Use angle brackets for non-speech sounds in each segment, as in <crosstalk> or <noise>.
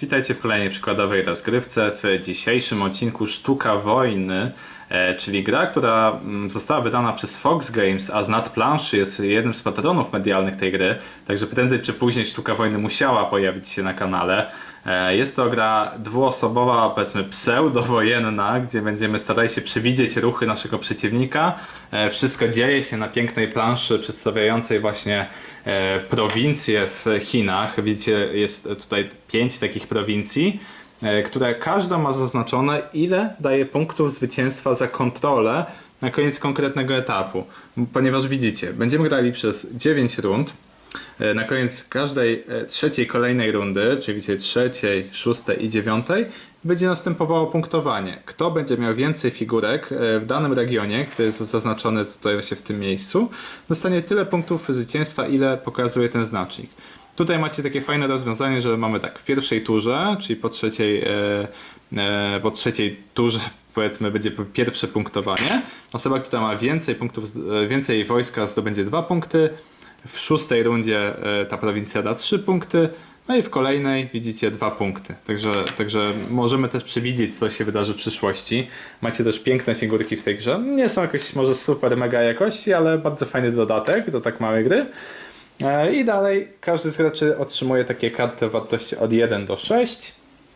Witajcie w kolejnej przykładowej rozgrywce. W dzisiejszym odcinku Sztuka Wojny, czyli gra, która mm, została wydana przez Fox Games, a z nadplanszy jest jednym z patronów medialnych tej gry, także prędzej czy później Sztuka Wojny musiała pojawić się na kanale. E, Jest to gra dwuosobowa, powiedzmy pseudowojenna, gdzie będziemy starali się przewidzieć ruchy naszego przeciwnika. E, Wszystko dzieje się na pięknej planszy przedstawiającej właśnie e, prowincje w Chinach. Widzicie, jest tutaj pięć takich prowincji, e, które każda ma zaznaczone, ile daje punktów zwycięstwa za kontrolę na koniec konkretnego etapu. Ponieważ widzicie, będziemy grali przez 9 rund. E, Na koniec każdej e, trzeciej kolejnej rundy, czyli trzeciej, szóstej i dziewiątej, będzie następowało punktowanie. Kto będzie miał więcej figurek e, w danym regionie, który jest zaznaczony tutaj właśnie w tym miejscu, dostanie tyle punktów zwycięstwa, ile pokazuje ten znacznik. Tutaj macie takie fajne rozwiązanie, że mamy tak w pierwszej turze, czyli po trzeciej, e, e, po trzeciej turze <laughs> powiedzmy będzie pierwsze punktowanie. Osoba, która ma więcej punktów, e, więcej wojska zdobędzie dwa punkty. W szóstej rundzie ta prowincja da 3 punkty, no i w kolejnej widzicie 2 punkty. Także, także możemy też przewidzieć, co się wydarzy w przyszłości. Macie też piękne figurki w tej grze. Nie są jakieś może super mega jakości, ale bardzo fajny dodatek do tak małej gry. E, I dalej każdy z graczy otrzymuje takie karty wartości od 1 do 6.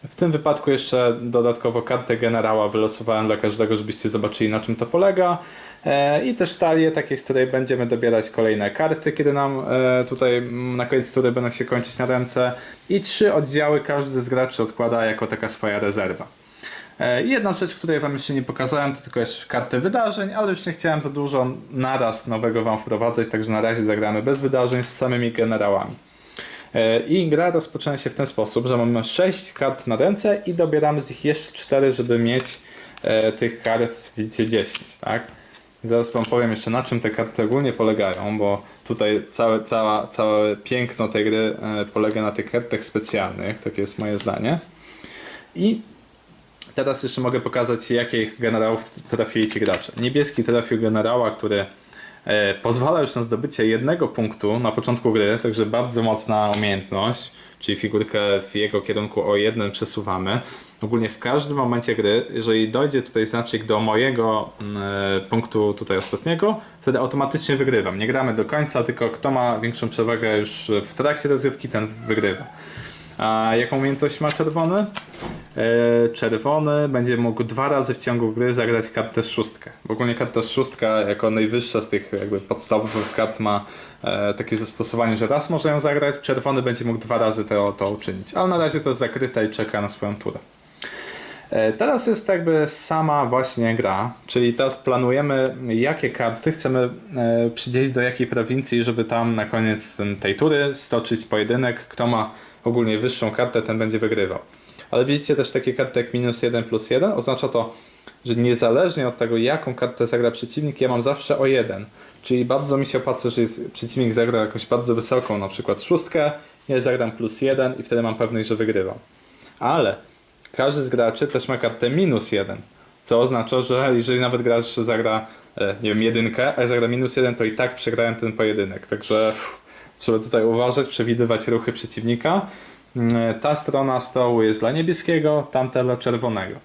W tym wypadku jeszcze dodatkowo kartę generała wylosowałem dla każdego, żebyście zobaczyli na czym to polega. E, I też talię, takie z której będziemy dobierać kolejne karty, kiedy nam e, tutaj mm, na koniec tury będą się kończyć na ręce. I trzy oddziały każdy z graczy odkłada jako taka swoja rezerwa. E, Jedna rzecz, której Wam jeszcze nie pokazałem, to tylko jeszcze karty wydarzeń, ale już nie chciałem za dużo naraz nowego Wam wprowadzać, także na razie zagramy bez wydarzeń z samymi generałami. E, I gra rozpoczyna się w ten sposób, że mamy 6 kart na ręce i dobieramy z nich jeszcze 4, żeby mieć e, tych kart, widzicie, 10, tak? Zaraz Wam powiem jeszcze na czym te karty ogólnie polegają, bo tutaj całe, cała, całe piękno tej gry polega na tych kartach specjalnych, takie jest moje zdanie. I Teraz jeszcze mogę pokazać, jakich generałów trafili ci gracze. Niebieski trafił generała, który e, pozwala już na zdobycie jednego punktu na początku gry, także bardzo mocna umiejętność, czyli figurkę w jego kierunku o jeden przesuwamy. Ogólnie w każdym momencie gry, jeżeli dojdzie tutaj znacznik do mojego mm, e, punktu tutaj ostatniego, wtedy automatycznie wygrywam. Nie gramy do końca, tylko kto ma większą przewagę już w trakcie rozgrywki, ten wygrywa. A jaką umiejętność ma czerwony? E, Czerwony będzie mógł dwa razy w ciągu gry zagrać kartę szóstkę. Bo ogólnie karta szóstka jako najwyższa z tych jakby podstawowych kart ma e, takie zastosowanie, że raz może ją zagrać, czerwony będzie mógł dwa razy to, to uczynić. Ale na razie to jest zakryte i czeka na swoją turę. E, Teraz jest jakby sama właśnie gra, czyli teraz planujemy jakie karty chcemy przydzielić do jakiej prowincji, żeby tam na koniec tej tury stoczyć pojedynek. Kto ma ogólnie wyższą kartę, ten będzie wygrywał. Ale widzicie też takie karty jak minus 1 plus 1, oznacza to, że niezależnie od tego jaką kartę zagra przeciwnik, ja mam zawsze o 1. Czyli bardzo mi się opłaca, że jest, przeciwnik zagra jakąś bardzo wysoką, na przykład szóstkę, ja zagram plus 1 i wtedy mam pewność, że wygrywam. Ale każdy z graczy też ma kartę minus jeden. Co oznacza, że jeżeli nawet gracz zagra, e, nie wiem, jedynkę, a zagra minus jeden, to i tak przegrałem ten pojedynek. Także uff, trzeba tutaj uważać, przewidywać ruchy przeciwnika. Mm, Ta strona stołu jest dla niebieskiego, tamta dla czerwonego.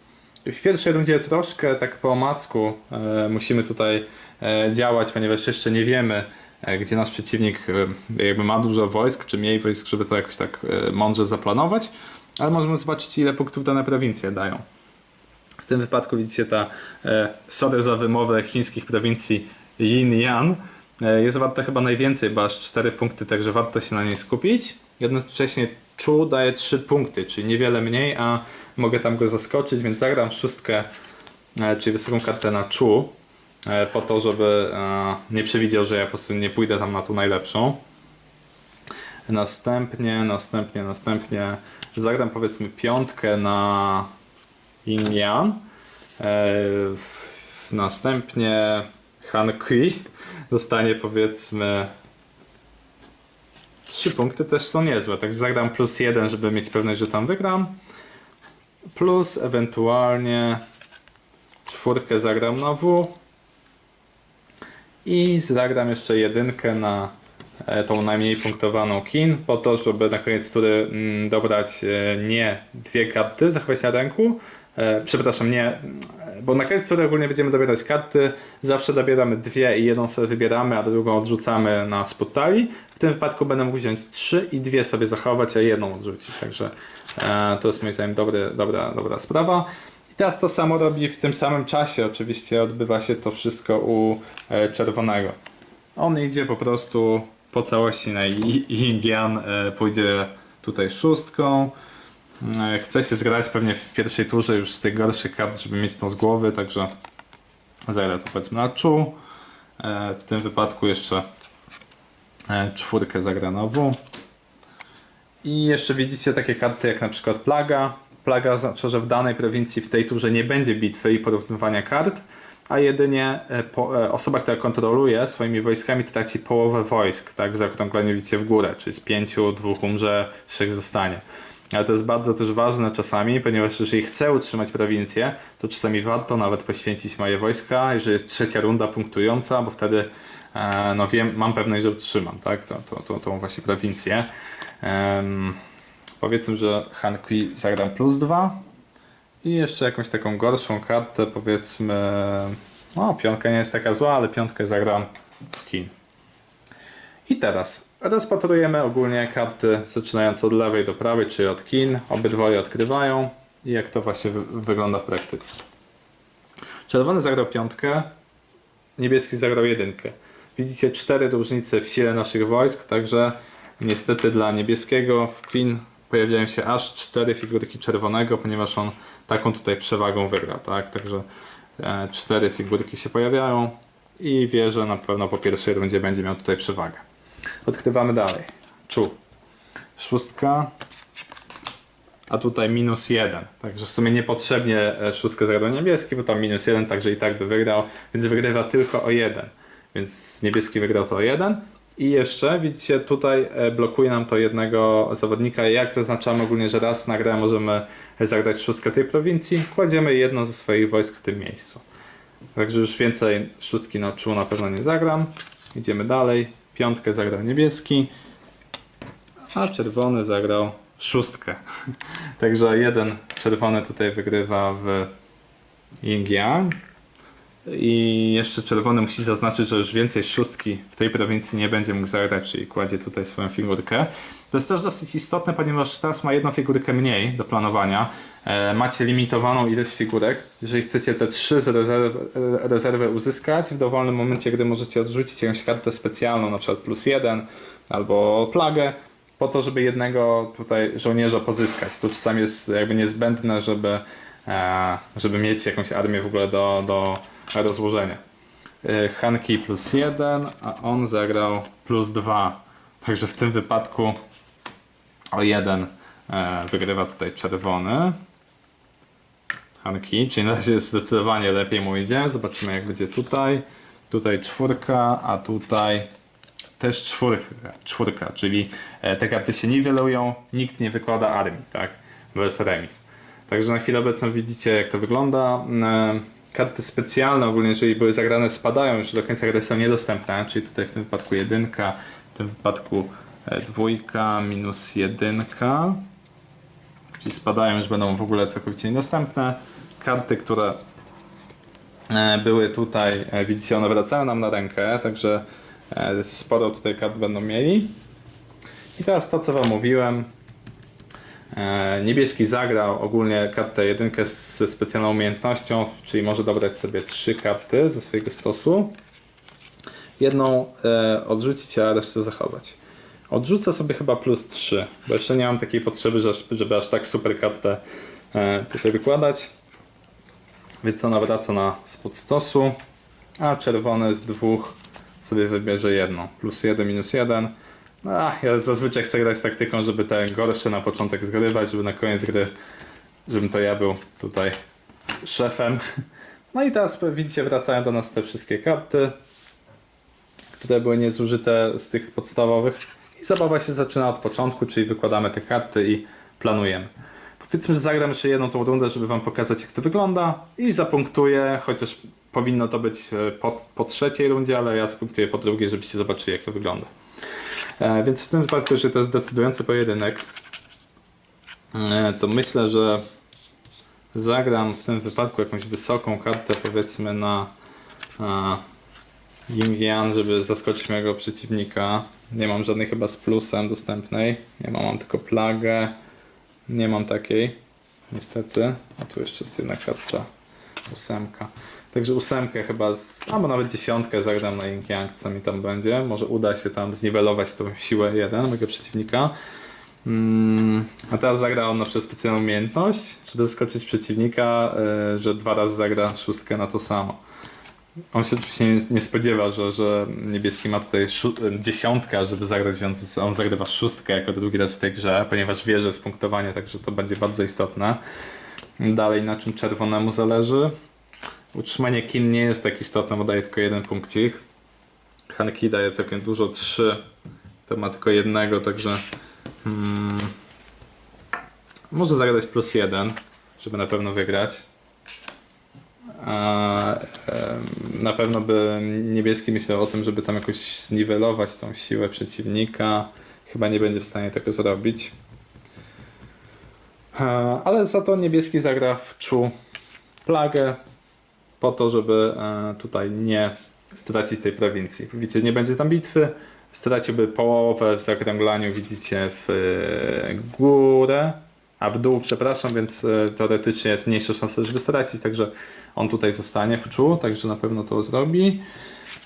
W pierwszej rundzie troszkę tak po omacku e, musimy tutaj e, działać, ponieważ jeszcze nie wiemy, e, gdzie nasz przeciwnik jakby ma dużo wojsk, czy mniej wojsk, żeby to jakoś tak mądrze zaplanować, ale możemy zobaczyć, ile punktów dane prowincje dają. W tym wypadku widzicie ta, e, sorry za wymowę chińskich prowincji Yin-Yan, e, jest warta chyba najwięcej, bo aż 4 punkty, także warto się na niej skupić. Jednocześnie Chu daje 3 punkty, czyli niewiele mniej, a mogę tam go zaskoczyć, więc zagram szóstkę, e, czyli wysoką kartę na Chu, e, po to, żeby e, nie przewidział, że ja po prostu nie pójdę tam na tą najlepszą. Następnie, następnie, następnie zagram powiedzmy piątkę na Yin. E, następnie Han Kui dostanie powiedzmy 3 punkty też są niezłe, także zagram plus 1, żeby mieć pewność, że tam wygram. Plus ewentualnie czwórkę zagram na W. I zagram jeszcze jedynkę na e, tą najmniej punktowaną kin, po to, żeby na koniec tury mm, dobrać e, nie dwie karty, zachować na ręku, e, przepraszam, nie, bo na koniec tury ogólnie będziemy dobierać karty, zawsze dobieramy dwie i jedną sobie wybieramy, a drugą odrzucamy na spod talii. W tym wypadku będę mógł wziąć trzy i dwie sobie zachować, a jedną odrzucić, także e, to jest moim zdaniem dobry, dobra, dobra sprawa. I teraz to samo robi w tym samym czasie, oczywiście odbywa się to wszystko u e, czerwonego. On idzie po prostu po całości na Indian, e, pójdzie tutaj szóstką. E, Chce się zgrać pewnie w pierwszej turze już z tych gorszych kart, żeby mieć to z głowy, także zagra to powiedzmy na czu. E, W tym wypadku jeszcze e, czwórkę zagra na. I jeszcze widzicie takie karty jak na przykład Plaga. Plaga oznacza, że w danej prowincji w tej turze nie będzie bitwy i porównywania kart, a jedynie osoba, która kontroluje swoimi wojskami traci połowę wojsk, tak, w zaokrągleniu widzicie w górę, czyli z pięciu, dwóch umrze, trzech zostanie. Ale to jest bardzo też ważne czasami, ponieważ jeżeli chcę utrzymać prowincję, to czasami warto nawet poświęcić moje wojska, jeżeli jest trzecia runda punktująca, bo wtedy e, no wiem, mam pewność, że utrzymam, tak, to, to, to, tą właśnie prowincję. Em, powiedzmy, że Han Kui zagram plus dwa i jeszcze jakąś taką gorszą kartę, powiedzmy, no piątka nie jest taka zła, ale piątkę zagram Kin. I teraz rozpatrujemy ogólnie karty zaczynając od lewej do prawej, czyli od kin. Obydwoje odkrywają i jak to właśnie wy- wygląda w praktyce. Czerwony zagrał piątkę, niebieski zagrał jedynkę. Widzicie cztery różnice w sile naszych wojsk, także niestety dla niebieskiego w Queen pojawiają się aż cztery figurki czerwonego, ponieważ on taką tutaj przewagą wygra, tak? Także e, cztery figurki się pojawiają i wie, że na pewno po pierwszej rundzie będzie miał tutaj przewagę. Odkrywamy dalej. Czu. Szóstka. A tutaj minus jeden. Także w sumie niepotrzebnie e, szóstkę zagrał niebieski, bo tam minus jeden, także i tak by wygrał. Więc wygrywa tylko o jeden. Więc niebieski wygrał to o jeden. I jeszcze widzicie tutaj e, blokuje nam to jednego zawodnika. Jak zaznaczamy ogólnie, że raz na grę możemy zagrać szóstkę tej prowincji, kładziemy jedno ze swoich wojsk w tym miejscu. Także już więcej szóstki na czu na pewno nie zagram. Idziemy dalej. Piątkę zagrał niebieski, a czerwony zagrał szóstkę. <laughs> Także jeden czerwony tutaj wygrywa w Ying-Yang. I jeszcze czerwony musi zaznaczyć, że już więcej szóstki w tej prowincji nie będzie mógł zagrać, czyli kładzie tutaj swoją figurkę. To jest też dosyć istotne, ponieważ teraz ma jedną figurkę mniej do planowania. E, macie limitowaną ilość figurek. Jeżeli chcecie te trzy rezerwy, rezerwy uzyskać, w dowolnym momencie gdy możecie odrzucić jakąś kartę specjalną, na przykład plus jeden albo plagę, po to, żeby jednego tutaj żołnierza pozyskać. To czasami jest jakby niezbędne, żeby, e, żeby mieć jakąś armię w ogóle do, do rozłożenia. E, Hanki plus jeden, a on zagrał plus dwa. Także w tym wypadku o jeden e, wygrywa tutaj czerwony. Hanki, czyli na razie jest zdecydowanie lepiej mu idzie. Zobaczymy jak będzie tutaj. Tutaj czwórka, a tutaj też czwórka, czwórka czyli e, te karty się niwelują, nikt nie wykłada armii, tak? Bez remis. Także na chwilę obecną widzicie jak to wygląda. Karty specjalne ogólnie, jeżeli były zagrane, spadają już do końca gry są niedostępne, czyli tutaj w tym wypadku jedynka, w tym wypadku e, dwójka, minus jedynka, czyli spadają, już będą w ogóle całkowicie niedostępne. Karty, które e, były tutaj, e, widzicie, one wracają nam na rękę, także sporo tutaj kart będą mieli. I teraz to, co Wam mówiłem. E, niebieski zagrał ogólnie kartę jedynkę ze specjalną umiejętnością, czyli może dobrać sobie trzy karty ze swojego stosu. Jedną e, odrzucić, a resztę zachować. Odrzucę sobie chyba plus 3, bo jeszcze nie mam takiej potrzeby, żeby aż tak super kartę e, tutaj wykładać. Więc ona wraca na spod stosu, a czerwony z dwóch sobie wybierze jedną. Plus 1, minus 1 no, ja zazwyczaj chcę grać z taktyką, żeby te gorsze na początek zgrywać, żeby na koniec gry, żebym to ja był tutaj szefem. No i teraz widzicie, wracają do nas te wszystkie karty, które były niezużyte z tych podstawowych. I zabawa się zaczyna od początku, czyli wykładamy te karty i planujemy. Powiedzmy, że zagram jeszcze jedną tą rundę, żeby wam pokazać jak to wygląda i zapunktuję, chociaż powinno to być e, po, po trzeciej rundzie, ale ja zapunktuję po drugiej, żebyście zobaczyli jak to wygląda. E, więc w tym wypadku, że to jest decydujący pojedynek, e, to myślę, że zagram w tym wypadku jakąś wysoką kartę, powiedzmy na e, Yin Yang, żeby zaskoczyć mojego przeciwnika. Nie mam żadnej chyba z plusem dostępnej. Nie mam, mam tylko plagę. Nie mam takiej, niestety. A tu jeszcze jest jedna karta. Ósemka. Także ósemkę chyba, z, albo nawet dziesiątkę zagram na Yin Yang, co mi tam będzie. Może uda się tam zniwelować tą siłę jeden mojego przeciwnika. Mm, a teraz zagra on na przykład specjalną umiejętność, żeby zaskoczyć przeciwnika, y, że dwa razy zagra szóstkę na to samo. On się oczywiście nie, nie spodziewa, że, że niebieski ma tutaj szó- dziesiątka, żeby zagrać, więc on zagrywa szóstkę jako drugi raz w tej grze, ponieważ wie, że jest punktowanie, także to będzie bardzo istotne. Dalej, na czym czerwonemu zależy. Utrzymanie kin nie jest tak istotne, bo daje tylko jeden punkcik. Hanki daje całkiem dużo, trzy. To ma tylko jednego, także hmm, może zagrać plus jeden, żeby na pewno wygrać. A, em, na pewno by niebieski myślał o tym, żeby tam jakoś zniwelować tą siłę przeciwnika. Chyba nie będzie w stanie tego zrobić. E, Ale za to niebieski zagra w czu plagę po to, żeby e, tutaj nie stracić tej prowincji. Widzicie, nie będzie tam bitwy. Straciłby połowę w zakręglaniu, widzicie, w e, górę, a w dół, przepraszam, więc teoretycznie jest mniejsza szansa, żeby stracić, także on tutaj zostanie w czu, także na pewno to zrobi.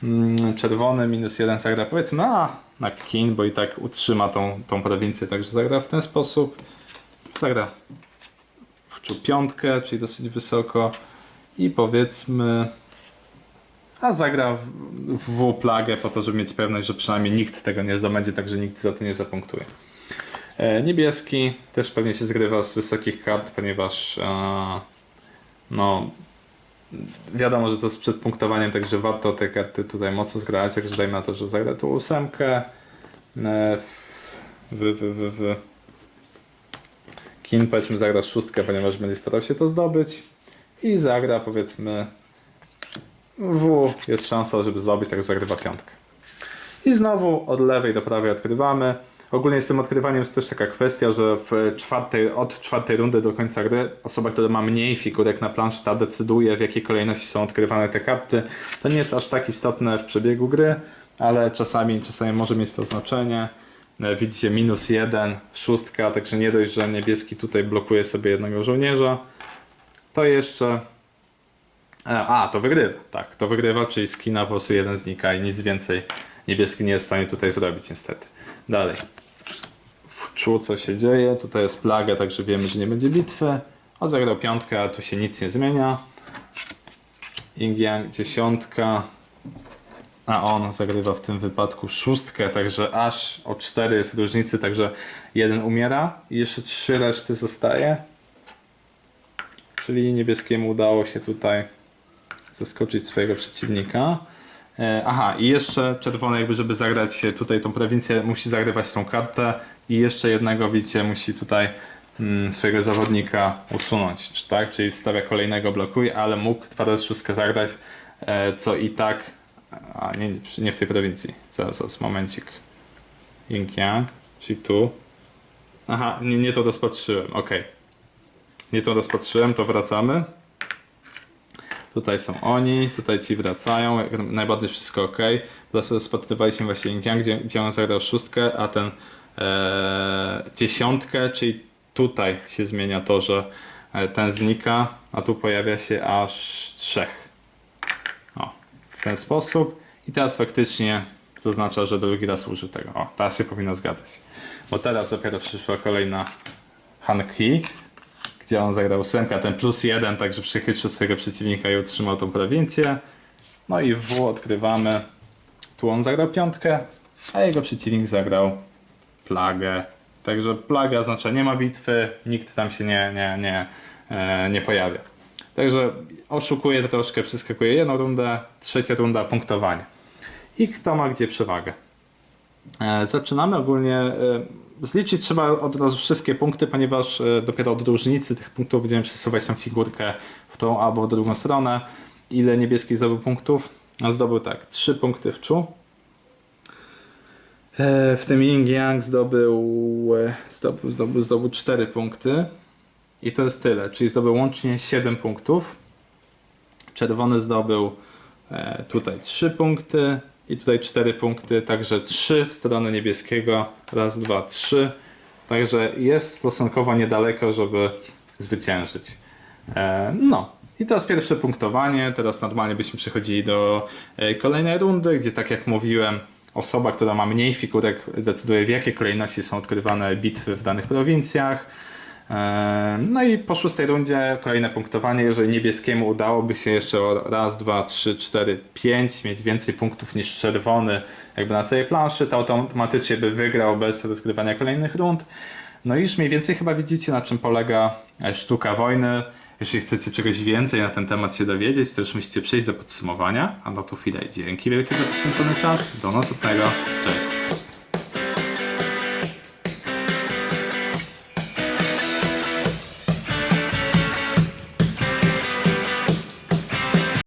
Mm, Czerwony minus jeden zagra powiedzmy na, na kin, bo i tak utrzyma tą, tą prowincję, także zagra w ten sposób. Zagra w piątkę, czyli dosyć wysoko. I powiedzmy a zagra w, w plagę po to, żeby mieć pewność, że przynajmniej nikt tego nie zdobędzie, także nikt za to nie zapunktuje. E, Niebieski też pewnie się zgrywa z wysokich kart, ponieważ e, no wiadomo, że to jest przed punktowaniem, także warto te karty tutaj mocno zgrać, także dajmy na to, że zagra tu ósemkę. E, w, w, w, w Kin powiedzmy zagra szóstkę, ponieważ będzie starał się to zdobyć i zagra powiedzmy W jest szansa, żeby zdobyć, także zagrywa piątkę. I znowu od lewej do prawej odkrywamy. Ogólnie z tym odkrywaniem jest też taka kwestia, że w czwartej, od czwartej rundy do końca gry osoba, która ma mniej figurek na planszy, ta decyduje w jakiej kolejności są odkrywane te karty. To nie jest aż tak istotne w przebiegu gry, ale czasami, czasami może mieć to znaczenie. E, Widzicie minus jeden, szóstka, także nie dość, że niebieski tutaj blokuje sobie jednego żołnierza, to jeszcze E, A, to wygrywa. Tak, to wygrywa, czyli skina po prostu jeden znika i nic więcej niebieski nie jest w stanie tutaj zrobić niestety. Dalej. W co się dzieje. Tutaj jest plaga, także wiemy, że nie będzie bitwy. On zagrał piątkę, a tu się nic nie zmienia. Ying Yang dziesiątka. A on zagrywa w tym wypadku szóstkę, także aż o cztery jest różnicy, także jeden umiera i jeszcze trzy reszty zostaje. Czyli niebieskiemu udało się tutaj zaskoczyć swojego przeciwnika. E, Aha, i jeszcze czerwony, jakby żeby zagrać tutaj tą prowincję, musi zagrywać tą kartę i jeszcze jednego, widzicie, musi tutaj mm, swojego zawodnika usunąć, czy tak? Czyli wstawia kolejnego, blokuje, ale mógł dwa razy szóstkę zagrać, e, co i tak, a nie, nie w tej prowincji, zaraz, zaraz, momencik. Ying Yang, czyli tu. Aha, nie, nie to rozpatrzyłem, ok. Nie to rozpatrzyłem, to wracamy. Tutaj są oni, tutaj ci wracają, najbardziej wszystko ok. Teraz rozpatrywaliśmy właśnie Yin Yang, gdzie, gdzie on zagrał szóstkę, a ten e, dziesiątkę, czyli tutaj się zmienia to, że e, ten znika, a tu pojawia się aż trzech. W ten sposób. I teraz faktycznie zaznacza, że drugi raz użył tego. O, teraz się powinno zgadzać. Bo teraz dopiero przyszła kolejna Hanki, gdzie on zagrał ósemkę, ten plus jeden, także przechytrzył swojego przeciwnika i utrzymał tą prowincję. No i w odkrywamy. Tu on zagrał piątkę, a jego przeciwnik zagrał plagę. Także plaga oznacza nie ma bitwy, nikt tam się nie, nie, nie, e, nie pojawia. Także oszukuje troszkę, przeskakuje jedną rundę, trzecia runda punktowanie. I kto ma gdzie przewagę. E, Zaczynamy ogólnie. e, Zliczyć trzeba od razu wszystkie punkty, ponieważ e, dopiero od różnicy tych punktów będziemy przesuwać tą figurkę w tą albo w drugą stronę. Ile niebieski zdobył punktów? A zdobył tak, 3 punkty w czu. W tym Ying Yang zdobył, zdobył, zdobył, zdobył 4 punkty. I to jest tyle, czyli zdobył łącznie 7 punktów. Czerwony zdobył e, tutaj 3 punkty i tutaj 4 punkty, także 3 w stronę niebieskiego. Raz, dwa, trzy. Także jest stosunkowo niedaleko, żeby zwyciężyć. E, no. I teraz pierwsze punktowanie. Teraz normalnie byśmy przechodzili do e, kolejnej rundy, gdzie tak jak mówiłem, osoba, która ma mniej figurek decyduje w jakiej kolejności są odkrywane bitwy w danych prowincjach. E, No i po szóstej rundzie kolejne punktowanie. Jeżeli niebieskiemu udałoby się jeszcze raz, dwa, trzy, cztery, pięć mieć więcej punktów niż czerwony jakby na całej planszy, to automatycznie by wygrał bez rozgrywania kolejnych rund. No i już mniej więcej chyba widzicie na czym polega e, sztuka wojny. Jeśli chcecie czegoś więcej na ten temat się dowiedzieć, to już musicie przejść do podsumowania. A na tą chwilę dzięki wielkie za poświęcony czas. Do następnego. Cześć.